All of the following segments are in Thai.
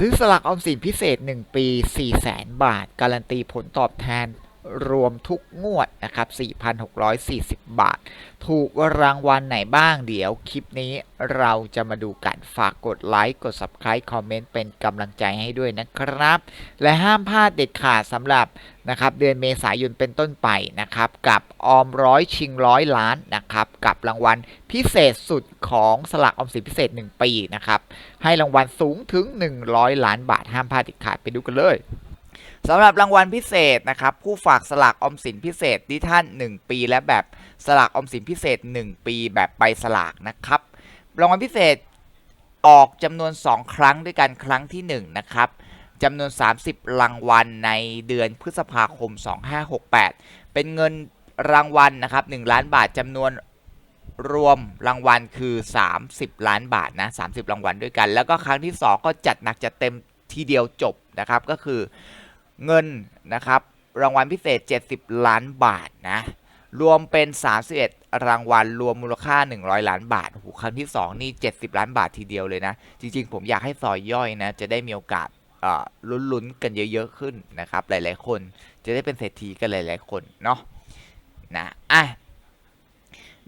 ซื้อสลากออมสินพิเศษ 1 ปี 4 0 0 0 0 0 บาท การันตีผลตอบแทน รวมทุกงวดนะครับ 4,640 บาท ถูกรางวัลไหนบ้างเดี๋ยวคลิปนี้เราจะมาดูกัน ฝากกดไลค์ กด Subscribe คอมเมนต์เป็นกำลังใจให้ด้วยนะครับ และห้ามพลาดเด็ดขาดสำหรับนะครับเดือนเมษายนเป็นต้นไปนะครับ กับออมร้อยชิงร้อยล้านนะครับ กับรางวัลพิเศษสุดของสลากออมสินพิเศษ 1 ปีนะครับ ให้รางวัลสูงถึง 100 ล้านบาทห้ามพลาดเด็ดขาดไปดูกันเลย สำหรับรางวัลพิเศษนะครับผู้ฝากสลากออมสินพิเศษที่ท่าน 1 ปีและแบบสลากออมสินพิเศษ 1 ปีแบบใบสลากนะครับรางวัลพิเศษออกจำนวน 2 ครั้งด้วยกันครั้งที่1นะครับจำนวน 30 รางวัลในเดือนพฤษภาคม 2568 เป็นเงินรางวัลนะครับ1ล้านบาทจำนวนรวมรางวัลคือ 30 ล้านบาทนะ30 รางวัลด้วยกัน แล้วก็ครั้งที่ 2 ก็จัดหนักจัดเต็มทีเดียวจบนะครับก็คือ เงินนะครับรางวัลพิเศษ 70 ล้านบาทนะรวมเป็น 31 รางวัลรวมมูลค่า 100 ล้านบาทโอ้โหครั้งที่ 2 นี่ 70 ล้านบาททีเดียวเลยนะ จริงๆ ผมอยากให้ซอยย่อยนะ จะได้มีโอกาสลุ้นๆ กันเยอะๆ ขึ้นนะครับ หลายๆ คนจะได้เป็นเศรษฐีกันหลายๆ คนเนาะนะอะ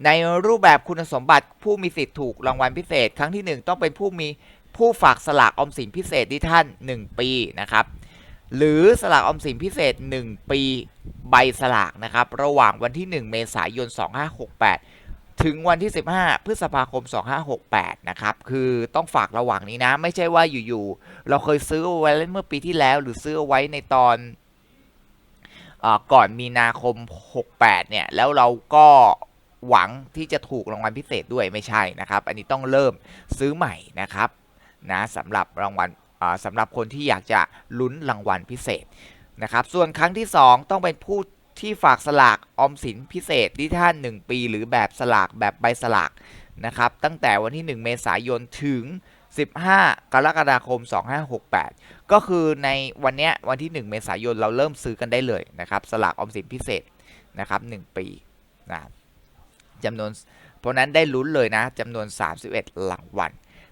ในรูปแบบคุณสมบัติผู้มีสิทธิ์ถูกรางวัลพิเศษ ครั้งที่ 1 ต้องเป็นผู้มีผู้ฝากสลากออมสินพิเศษที่ท่าน 1 ปีนะครับ หรือสลากออมสินพิเศษ 1 ปีใบสลากนะครับ ระหว่างวันที่ 1 เมษายน 2568 ถึงวันที่ 15 พฤษภาคม 2568 นะครับ คือต้องฝากระหว่างนี้นะ ไม่ใช่ว่าอยู่ๆ เราเคยซื้อไว้เมื่อปีที่แล้ว หรือซื้อไว้ในตอนอก่อนมีนาคม 68 เนี่ย แล้วเราก็หวังที่จะถูกรางวัลพิเศษด้วยไม่ใช่นะครับ อันนี้ต้องเริ่มซื้อใหม่นะครับนะสำหรับรางวัล สำหรับคนที่อยากจะลุ้นรางวัลพิเศษนะครับ ส่วนครั้งที่ 2 ต้องเป็นผู้ที่ฝากสลากออมสินพิเศษที่ท่าน1 ปี หรือแบบสลากแบบใบสลากนะครับตั้งแต่วันที่ 1 เมษายนถึง 15 กรกฎาคม 2568 ก็คือในวันนี้วันที่ 1 เมษายนเราเริ่มซื้อกันได้เลยนะครับสลากออมสินพิเศษนะครับ1ปีนะจำนวนเพราะนั้นได้ลุ้นเลยนะจำนวน 31รางวัล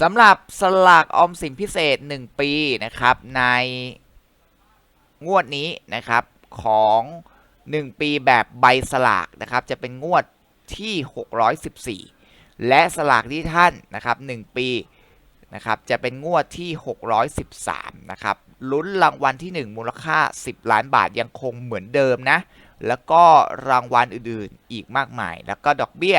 สำหรับสลากออมสินพิเศษ 1 ปีนะครับ ในงวดนี้นะครับของ 1 ปีแบบใบสลากนะครับจะเป็นงวดที่ 614 และสลากที่ท่านนะครับ 1 ปีนะครับจะเป็นงวดที่ 613 นะครับลุ้นรางวัลที่ 1 มูลค่า 10 ล้านบาทยังคงเหมือนเดิมนะ แล้วก็รางวัลอื่นๆอีกมากมาย แล้วก็ดอกเบี้ย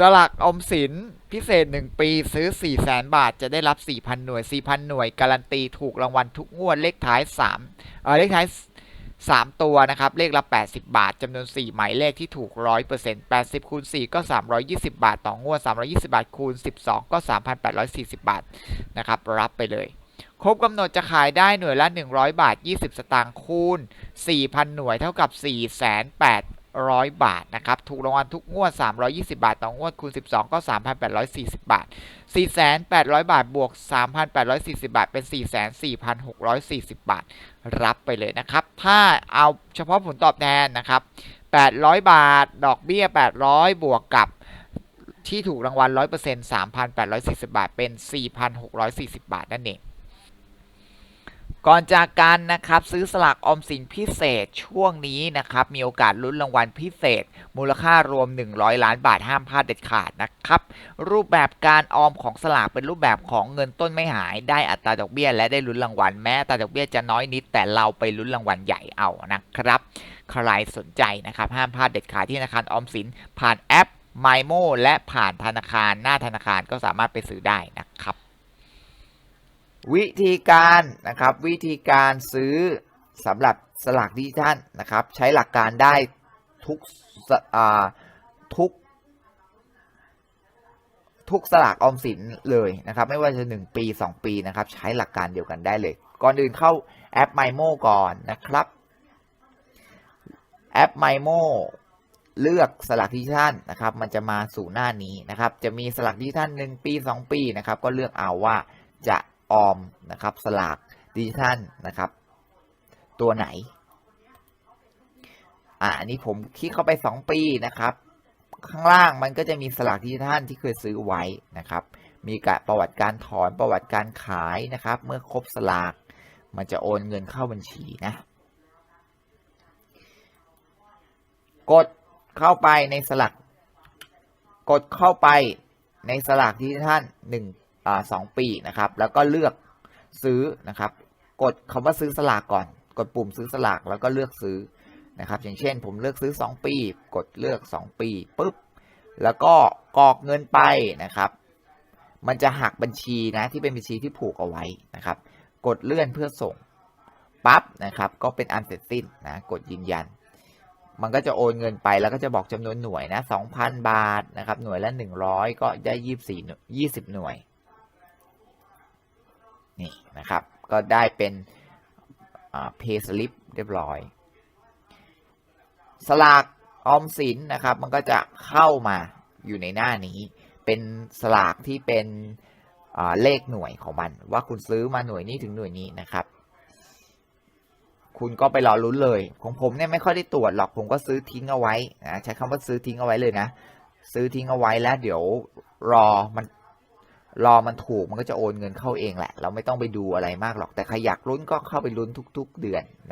สลักอมสินพิเศษ 1 ปีซื้อ 4 0 0แสนบาท จะได้รับ 4,000 หน่วย 4,000 หน่วย การันตีถูกรางวัลทุกงวดเลขท้าย3เออเลขท้าย 3 ตัวนะครับ เลขละ 80 บาทจำนวน 4 หมายเลขที่ถูก 100% 80คูณ4ก็ 320 บาท ต่องวด 320 บาทคูณ 12 ก็ 3,840 บาทนะครับ รับไปเลย ครบกำหนดจะขายได้หน่วยละ 100 บาท 20 สตางค์คูณ 4,000 หน่วยเท่ากับ 4,800 บาทนะครับถูกรางวัลทุกงวด 320 บาท ต่องวดคูณ 12 ก็ 3,840 บาท 4,800 บาทบวก 3,840 บาท เป็น 4,4,640 บาท รับไปเลยนะครับ ถ้าเอาเฉพาะผลตอบแทนนะครับ 800 บาท ดอกเบี้ย 800 บวกกับที่ถูกรางวัล 100% 3,840 บาท เป็น 4,640 บาทนั่นเอง ก่อนจากกันนะครับซื้อสลากออมสินพิเศษช่วงนี้นะครับมีโอกาสลุ้นรางวัลพิเศษ มูลค่ารวม 100 ล้านบาทห้ามพลาดเด็ดขาดนะครับรูปแบบการออมของสลากเป็นรูปแบบของเงินต้นไม่หาย ได้อัตราดอกเบี้ย และได้ลุ้นรางวัลแม้อัตราดอกเบี้ยจะน้อยนิด แต่เราไปลุ้นรางวัลใหญ่เอานะครับใครสนใจนะครับห้ามพลาดเด็ดขาดที่ธนาคารออมสินผ่านแอป m y m o และผ่านธนาคารหน้าธนาคารก็สามารถไปซื้อได้นะครับ วิธีการนะครับวิธีการซื้อสำหรับสลากดิจิทัลนะครับ ใช้หลักการได้ทุกทุกทุกสลากออมสินเลยนะครับ ไม่ว่าจะ 1 ปี 2 ปีนะครับ ใช้หลักการเดียวกันได้เลย ก่อนอื่นเข้าแอป MyMo ก่อนนะครับแอป MyMo เลือกสลากดิจิทัลนะครับ มันจะมาสู่หน้านี้นะครับ จะมีสลากดิจิทัล1ปี 2 ปีนะครับ ก็เลือกเอาว่าจะ ออมนะครับสลากดิจิทัลนะครับ ตัวไหน อ่าอันนี้ผมคลิกเข้าไป 2 ปีนะครับ ข้างล่างมันก็จะมีสลากดิจิทัลที่เคยซื้อไว้นะครับ มีการประวัติการถอนประวัติการขายนะครับ เมื่อครบสลากมันจะโอนเงินเข้าบัญชีนะ กดเข้าไปในสลัก กดเข้าไปในสลากดิจิทัลหนึ่ง สองปีนะครับ แล้วก็เลือกซื้อนะครับ กดคำว่าซื้อสลากก่อน กดปุ่มซื้อสลากแล้วก็เลือกซื้อนะครับ อย่างเช่น ผมเลือกซื้อ 2 ปี กดเลือก 2 ปีปุ๊บแล้วก็กรอกเงินไปนะครับ มันจะหักบัญชีนะที่เป็นบัญชีที่ผูกเอาไว้นะครับ กดเลื่อนเพื่อส่งปั๊บนะครับ ก็เป็นอันเสร็จสิ้นนะกดยืนยัน มันก็จะโอนเงินไปแล้วก็จะบอกจำนวนหน่วยนะ2,000 บาทนะครับ หน่วยละ 100 ก็ได้ 24 20 หน่วย นี่นะครับ ก็ได้เป็นอ่า pay slip เรียบร้อย สลากออมสินนะครับ มันก็จะเข้ามาอยู่ในหน้านี้ เป็นสลากที่เป็นเลขหน่วยของมัน ว่าคุณซื้อมาหน่วยนี้ถึงหน่วยนี้นะครับ คุณก็ไปรอลุ้นเลย ของผมเนี่ยไม่ค่อยได้ตรวจหรอกผมก็ซื้อทิ้งเอาไว้นะใช้คำว่าซื้อทิ้งเอาไว้เลยนะ ซื้อทิ้งเอาไว้แล้วเดี๋ยวรอมัน รอมันถูกมันก็จะโอนเงินเข้าเองแหละ เราไม่ต้องไปดูอะไรมากหรอกแต่ใครอยากลุ้นก็เข้าไปลุ้นทุก ๆ เดือน